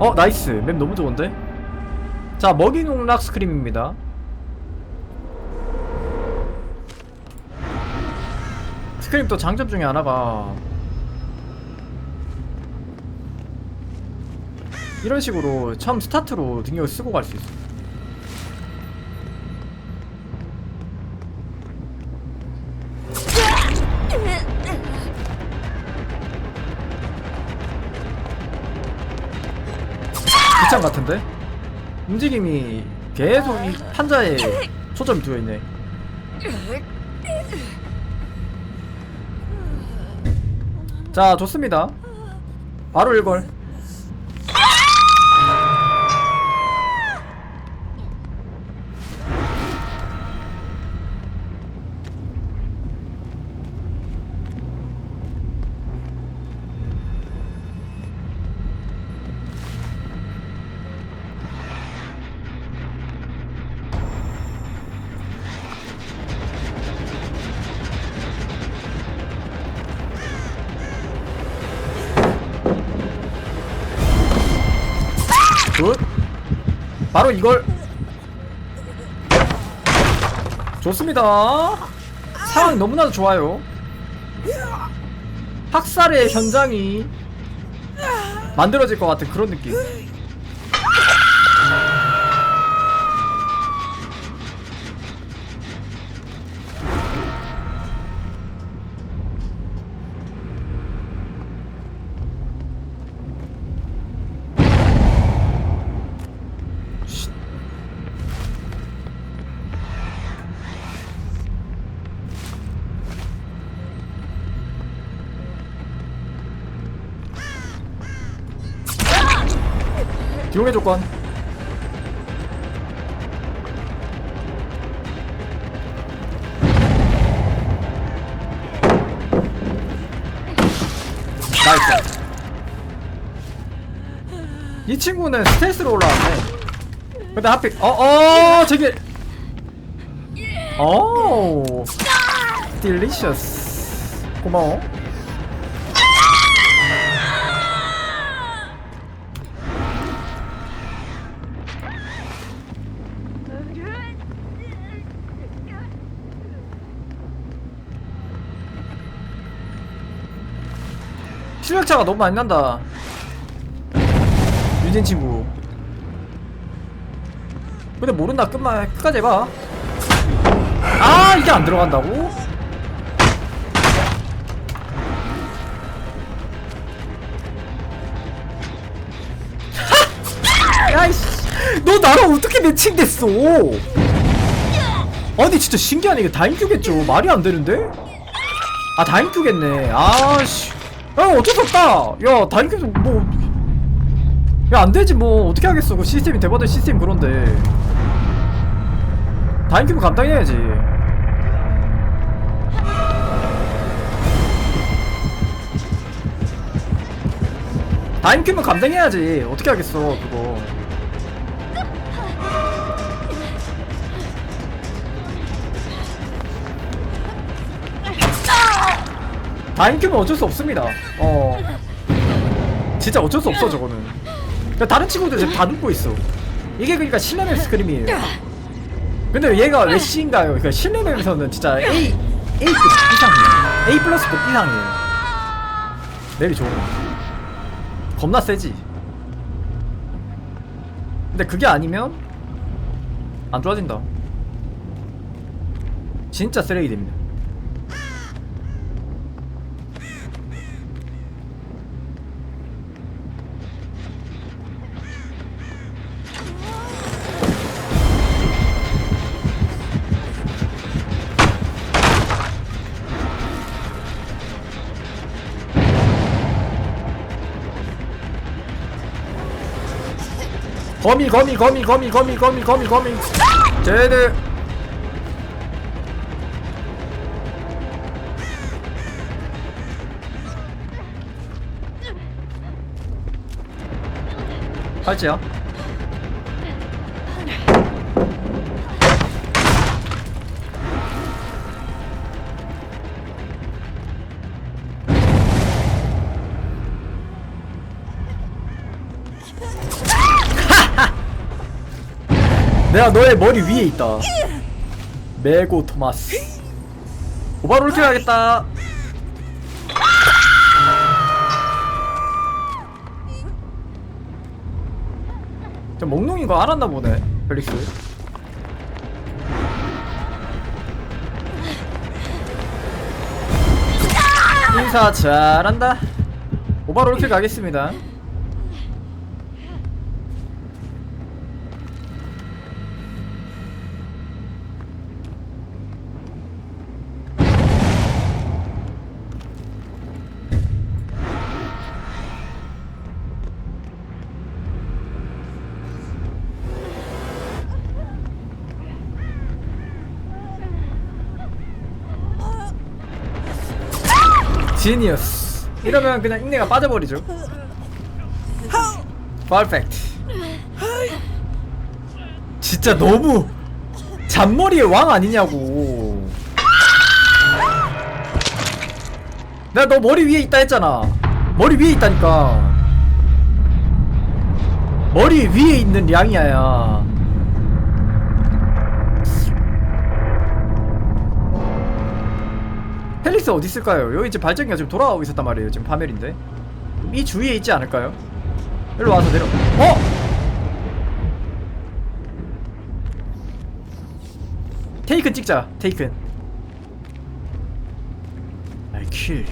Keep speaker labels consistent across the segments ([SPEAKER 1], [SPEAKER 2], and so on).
[SPEAKER 1] 어 나이스. 맵 너무 좋은데? 자 먹이 농락 스크림입니다. 스크림 또 장점 중에 하나가 이런 식으로 처음 스타트로 능력을 쓰고 갈 수 있어 귀찮 같은데? 움직임이 계속 이 판자에 초점이 두어있네. 자 좋습니다. 바로 일걸 이걸. 좋습니다. 상황 너무나도 좋아요. 학살의 현장이 만들어질 것 같은 그런 느낌 기용의 조건. 나이스. 이 친구는 스텔스로 올라왔네. 근데 하필 어어 저기. 오 딜리셔스. 고마워 실력차가 너무 많이 난다. 유진 친구. 근데 모른다. 끝만 끝까지 해봐. 아 이게 안 들어간다고? 너 나랑 어떻게 매칭됐어? 아니 진짜 신기하네. 이거 다인큐겠죠. 말이 안 되는데? 아 다인큐겠네. 아씨 야 어쩔 수 없다. 야 다인큐도 뭐야 안되지 뭐. 어떻게 하겠어. 그 시스템이 대받은 시스템 그런데. 다인큐는 감당해야지. 다인큐는 감당해야지. 어떻게 하겠어 그거 다인큐는 어쩔 수 없습니다. 어. 진짜 어쩔 수 없어 저거는. 그러니까 다른 친구들 지금 다 눕고 있어. 이게 그러니까 신라면 스크림이에요. 근데 얘가 왜 C인가요? 그러니까 신라면에서는 진짜 A A급 이상이에요. A 플러스급 이상이에요. 맵이 좋은 거 겁나 세지. 근데 그게 아니면 안 좋아진다. 진짜 쓰레기 됩니다 거미 거미 거미 거미 거미 거미 거미 거미. 쟤네. 팔찌야 내가 너의 머리 위에 있다. 메고 토마스. 오바로 킬 하겠다. 저 몽롱인 거 알았나 보네 펠릭스. 인사 잘한다. 오바로 킬 가겠습니다 지니어스 이러면 그냥 인내가 빠져버리죠. 퍼펙트 진짜 너무 잔머리의 왕 아니냐고. 내가 너 머리 위에 있다 했잖아. 머리 위에 있다니까. 머리 위에 있는 량이야 펠릭스 어디 있을까요? 여기 지금 발전기가 지금 돌아가고 있었단 말이에요. 지금 파멸인데 이 주위에 있지 않을까요? 일로 와서 내려. 어? 테이큰 찍자. 테이큰. I kill.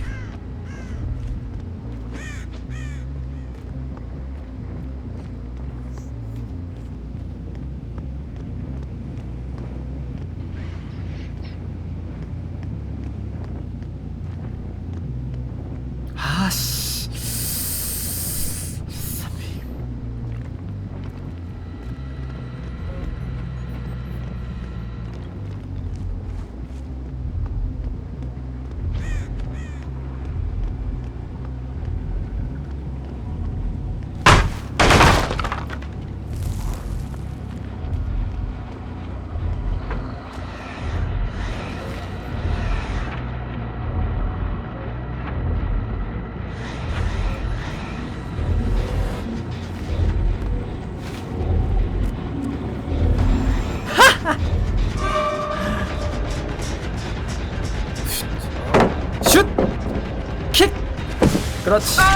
[SPEAKER 1] 그렇지.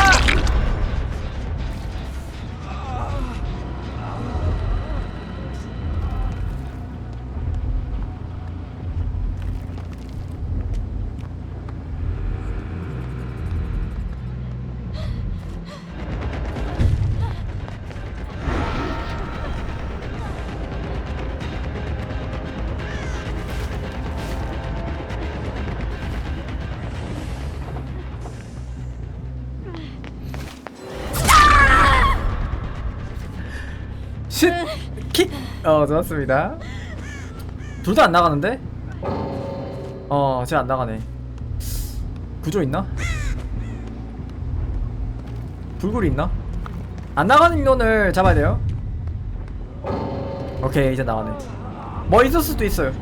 [SPEAKER 1] 어, 좋았습니다. 둘 다 안 나가는데? 어, 쟤 안 나가네. 구조 있나? 불굴이 있나? 안 나가는 인원을 잡아야 돼요. 오케이, 이제 나가네. 뭐 있을 수도 있어요.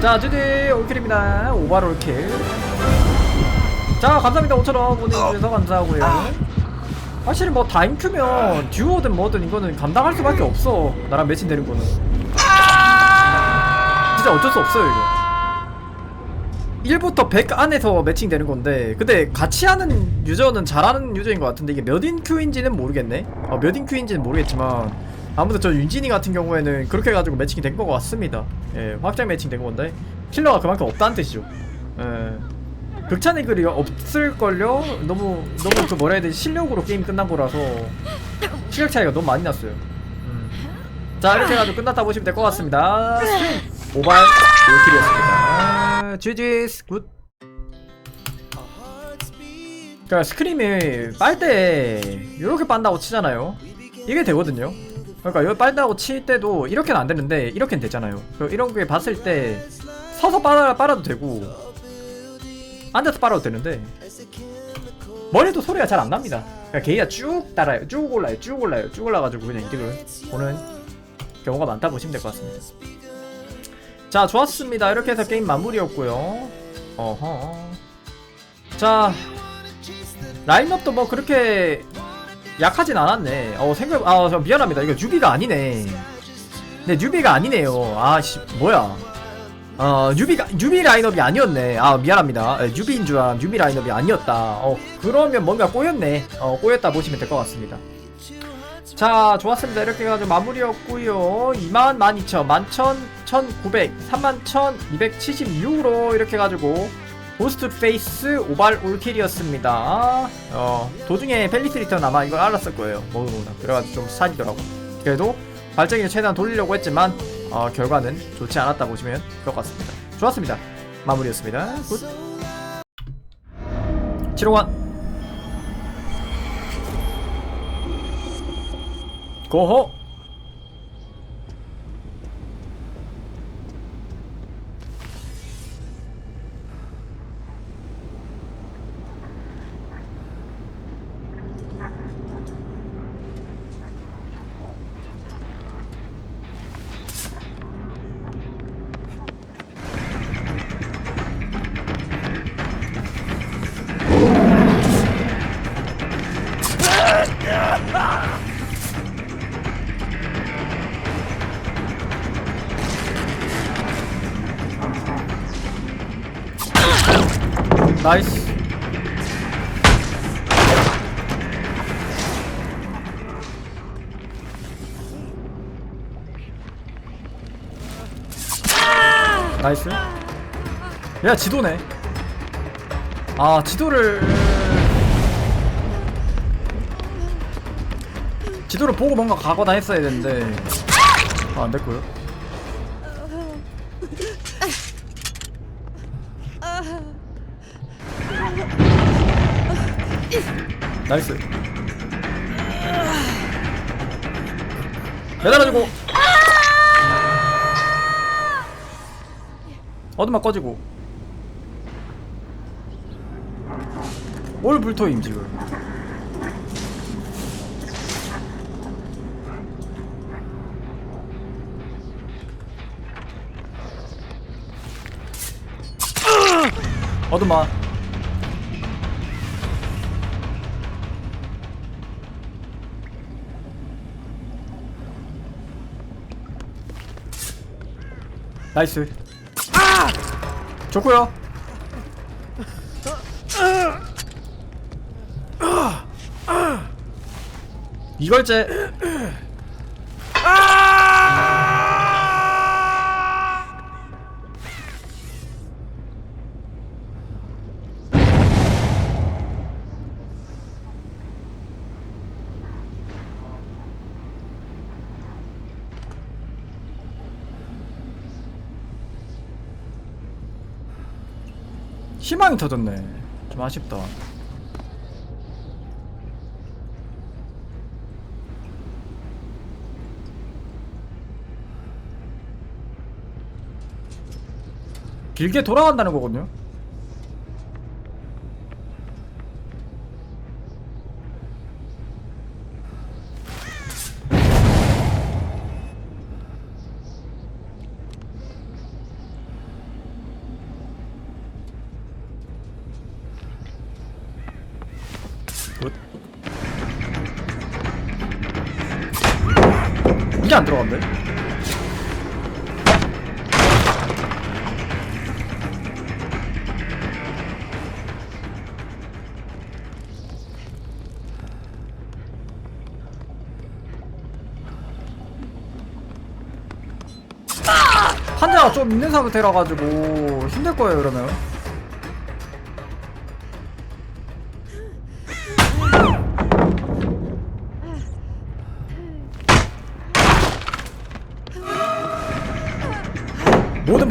[SPEAKER 1] 자, 주디 올킬입니다. 오바롤 킬. 자, 감사합니다. 5천원 보내주셔서 감사하고요. 사실 뭐 다인큐면 듀오든 뭐든 이거는 감당할 수밖에 없어. 나랑 매칭 되는 거는. 진짜 어쩔 수 없어요 이거. 1부터 100 안에서 매칭 되는 건데 근데 같이 하는 유저는 잘하는 유저인 것 같은데 이게 몇 인큐인지는 모르겠네. 어, 몇 인큐인지는 모르겠지만 아무튼 저 윤진이 같은 경우에는 그렇게 해가지고 매칭이 된 것 같습니다. 예 확장 매칭 된 건데 킬러가 그만큼 없다는 뜻이죠. 예. 극찬의 글이 없을걸요? 너무 너무 그 뭐라 해야 되지? 실력으로 게임 끝난 거라서 실력 차이가 너무 많이 났어요. 음. 자 이렇게 해가지고 끝났다 보시면 될 것 같습니다. 오발 올킬이었습니다. GG's 굿. 그러니까 스크림이 빨대 이렇게 빤다고 치잖아요. 이게 되거든요. 그러니까 여기 빨다고 칠 때도 이렇게는 안 되는데 이렇게는 되잖아요. 그 이런 게 봤을 때 서서 빨아, 빨아도 되고 앉아서 빨아도 되는데 머리도 소리가 잘 안 납니다. 그러니까 게이가 쭉 따라요. 쭉 올라요. 쭉 올라요. 쭉 올라가지고 그냥 이득을 보는 경우가 많다 보시면 될 것 같습니다. 자, 좋았습니다. 이렇게 해서 게임 마무리였고요. 어허. 자, 라인업도 뭐 그렇게 약하진 않았네. 어, 생각, 아, 저 미안합니다. 이거 6위가 아니네. 근데 뉴비가 아니네요 아씨 뭐야 어 뉴비가 뉴비 라인업이 아니었네. 아 미안합니다. 에, 뉴비인 줄 알아 뉴비 라인업이 아니었다. 어 그러면 뭔가 꼬였네. 어 꼬였다 보시면 될 것 같습니다. 자 좋았습니다. 이렇게 해가지고 마무리였고요. 2만 12,000 11,000 1,900 31,276으로 이렇게 해가지고 고스트 페이스 오발 올킬이었습니다. 어 도중에 펠리스 리턴 아마 이걸 알았을 거예요. 뭐구나 그래가지고 좀 사지더라고. 그래도 발전기를 최대한 돌리려고 했지만 어, 결과는 좋지 않았다 보시면 될 것 같습니다. 좋았습니다. 마무리였습니다. 굿. 치료관 고호 나이스. 나이스. 야 지도네. 아 지도를 지도를 보고 뭔가 가거나 했어야 되는데. 아, 안 됐고요. 나이스. 매달아주고. 어둠막 꺼지고. 올 불토임 지금 어둠막 나이스. 좋고요. 이걸째 희망이 터졌네. 좀 아쉽다. 길게 돌아간다는 거거든요 게 안 들어간대? 환자가 좀 있는 상태라 가지고 힘들 거예요 그러면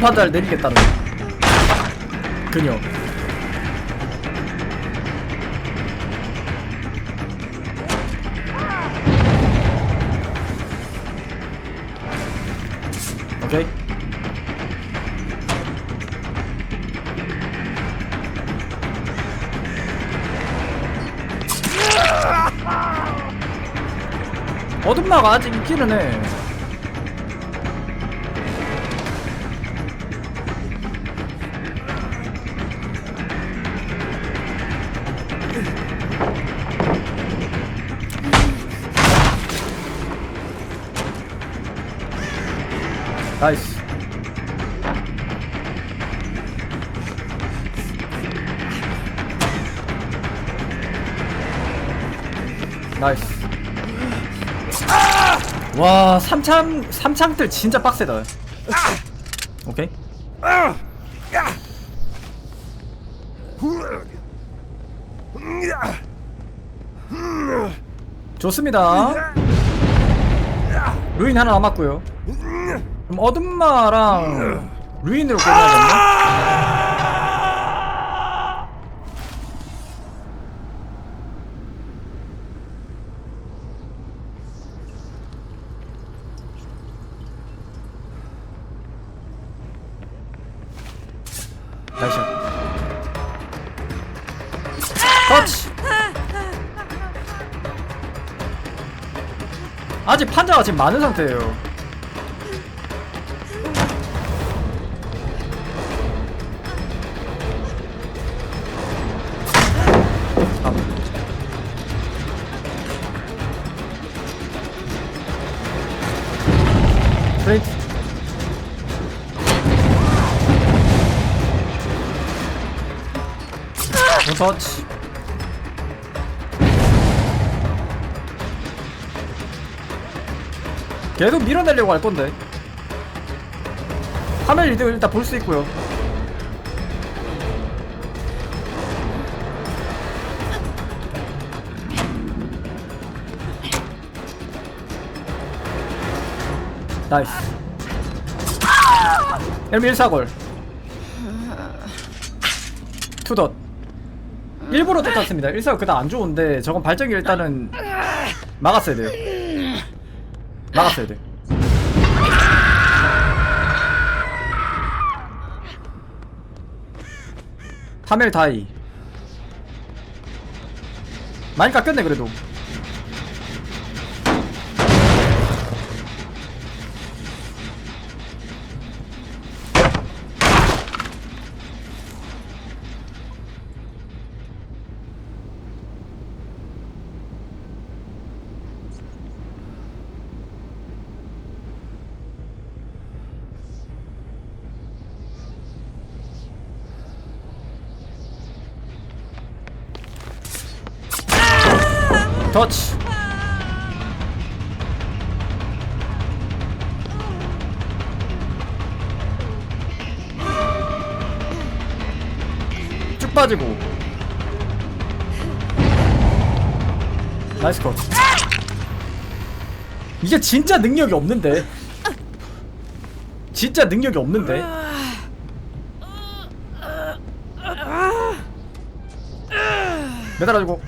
[SPEAKER 1] 판자를 내리겠다는 그녀. 오케이. 어둠마가 아직 있기는 해 와 삼창 삼창들 진짜 빡세다. 오케이. 좋습니다. 루인 하나 남았고요. 그럼 어둠마랑 루인으로 끝나겠네 아직 판자가 지금 많은 상태예요. 아. 터치 계속 밀어내려고 할 건데. 화면 리드 일단 볼 수 있고요. 나이스. 1 1사골. 투덧. 일부러 쫓았습니다. 1사골 그다음 안 좋은데 저건 발전기 일단은 막았어야 돼요 막았어야 돼. 타멜 다이. 많이 깎였네 그래도. 진짜 능력이 없는데. 진짜 능력이 없는데. 매달아주고.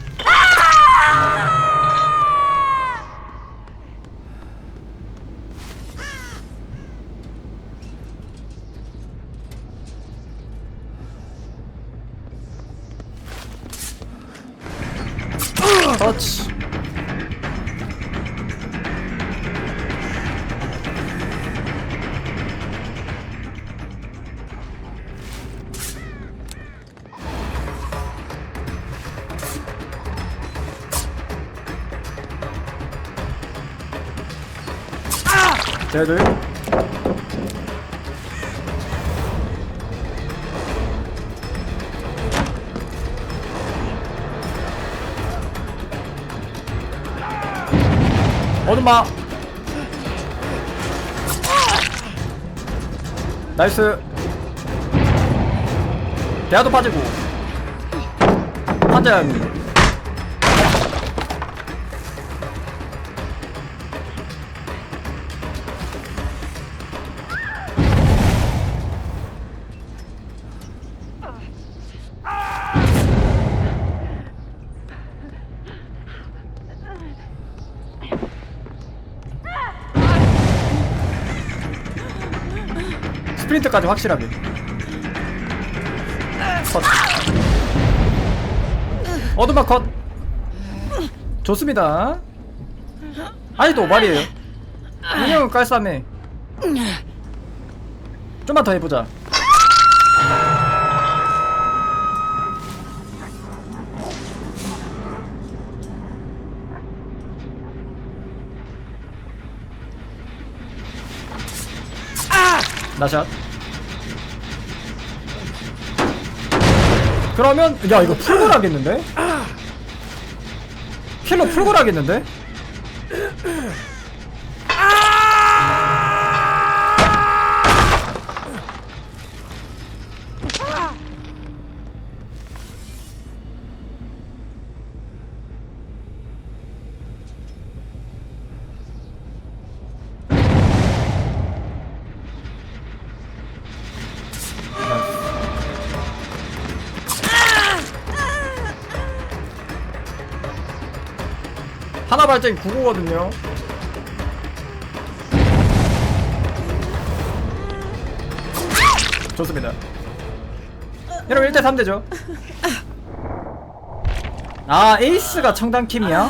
[SPEAKER 1] 어둠마 나이스. 대하도 빠지고. 한잔 스프린트까지 확실하게. 컷. 어드마 컷. 좋습니다. 아직도 오발이에요. 인형은 깔쌈해. 좀만 더 해보자. 나샷 그러면 야 이거 풀골하겠는데? 킬러 풀골하겠는데? 하나 발전이 9고거든요. 좋습니다. 여러분 1대 3대죠. 아 에이스가 청단킴이야?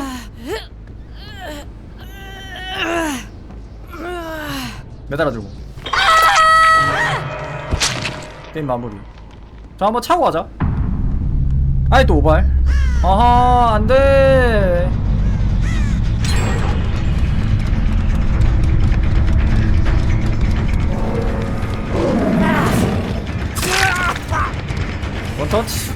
[SPEAKER 1] 매달아주고 게임 마무리 자 한번 차고 가자 아이 또 오발 아하 안돼 원터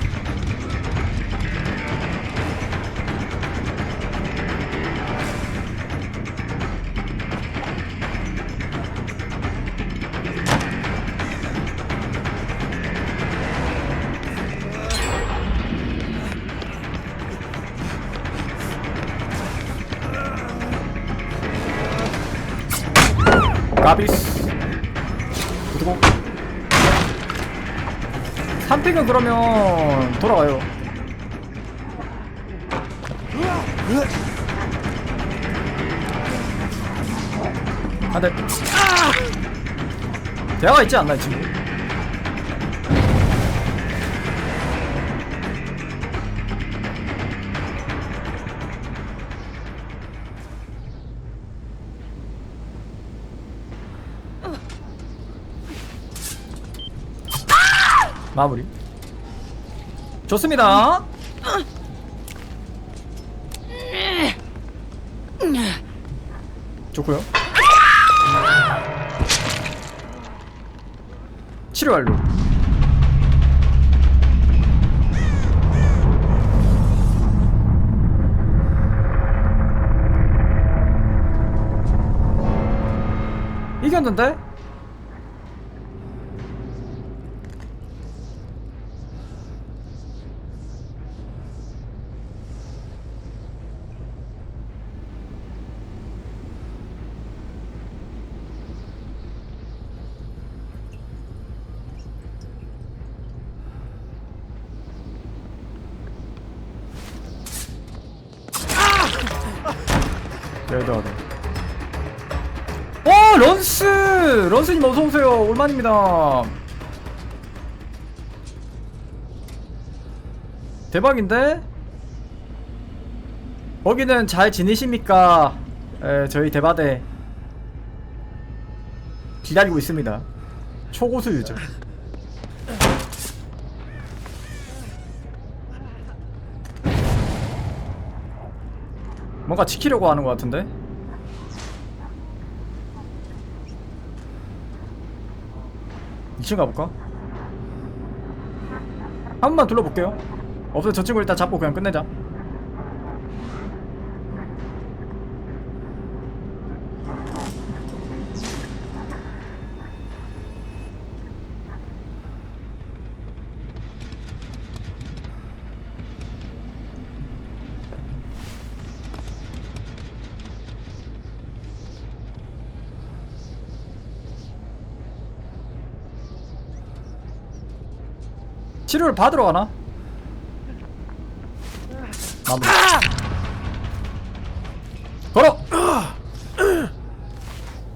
[SPEAKER 1] 3픽은 그러면 돌아가요. 안돼 대화가 있지 않나 이친 마무리. 좋습니다. 좋고요. 치료 완료 이겼는데? 레드하다 어 런스! 런스님 어서오세요. 올만입니다. 대박인데? 거기는 잘 지내십니까? 에, 저희 대바대 기다리고 있습니다. 초고수 유저 뭔가 지키려고 하는 것 같은데? 이층 가볼까? 한 번만 둘러볼게요 없어 저 친구 일단 잡고 그냥 끝내자 치료를 받으러 가나? 마무리 걸어!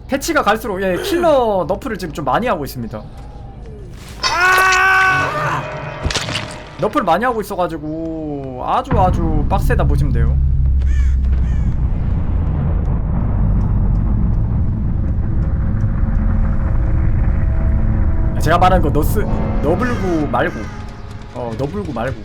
[SPEAKER 1] 패치가 갈수록 예 킬러 너프를 지금 좀 많이 하고 있습니다 너프를 많이 하고 있어가지고 아주 아주 빡세다 보시면 돼요 제가 말한 거 너스 너블구 말고 어, 너 불고 말고.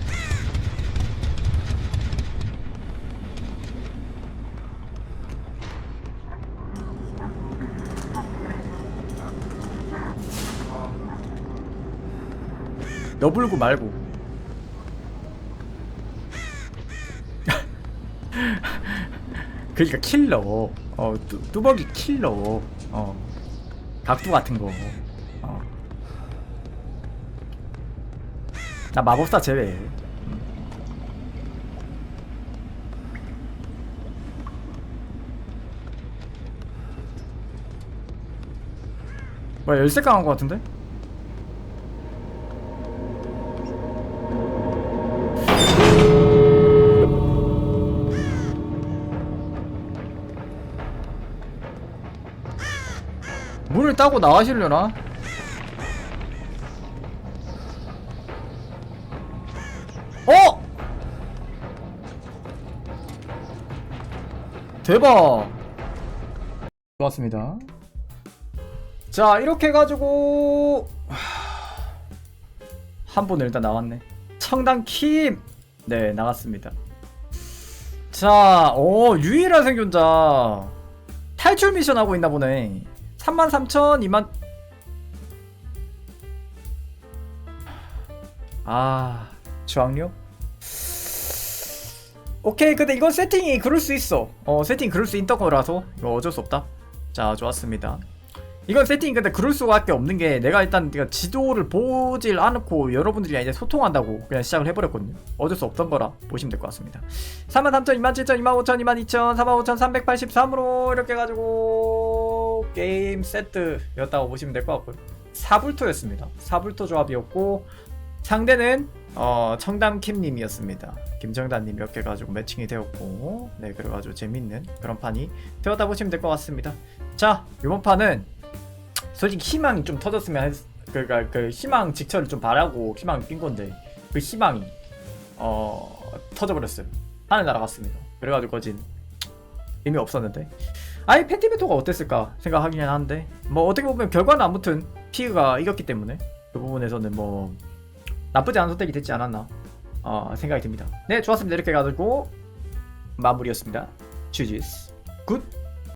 [SPEAKER 1] 너 불고 말고. 그러니까 킬러. 어, 뚜, 벅이 킬러. 어. 각도 같은 거. 나 마법사 제외 음. 뭐야 열쇠 강한 거 같은데? 문을 따고 나가시려나? 대박! 좋았습니다. 자, 이렇게 해가지고, 한 분은 일단 나왔네. 청당 킴! 네, 나갔습니다. 자, 어, 유일한 생존자. 탈출 미션 하고 있나 보네. 33,000, 2만. 아, 저항력? 오케이, 근데 이건 세팅이 그럴 수 있어. 어, 세팅 그럴 수 있던 거라서 이거 어쩔 수 없다. 자, 좋았습니다. 이건 세팅이 근데 그럴 수밖에 없는 게 내가 일단 내가 지도를 보질 않고 여러분들이랑 이제 소통한다고 그냥 시작을 해버렸거든요. 어쩔 수 없던 거라 보시면 될 것 같습니다. 33,000, 27,000, 25,000, 22,000, 45,383으로 이렇게 해가지고 게임 세트였다고 보시면 될 것 같고요. 사불토였습니다. 사불토 조합이었고 상대는 어, 청담킴님이었습니다. 김정단님 이렇게 해가지고 매칭이 되었고 네 그래가지고 재밌는 그런 판이 되었다 보시면 될 것 같습니다. 자 이번 판은 솔직히 희망이 좀 터졌으면 했, 그니까 그 희망 직처를 좀 바라고 희망을 낀 건데 그 희망이 어 터져버렸어요. 하늘 날아갔습니다. 그래가지고 거진 의미 없었는데 아예 팬티베토가 어땠을까 생각하긴 하는데 뭐 어떻게 보면 결과는 아무튼 피그가 이겼기 때문에 그 부분에서는 뭐 나쁘지 않은 선택이 됐지 않았나 어, 생각이 듭니다. 네 좋았습니다. 이렇게 해가지고 마무리였습니다. 주지스 굿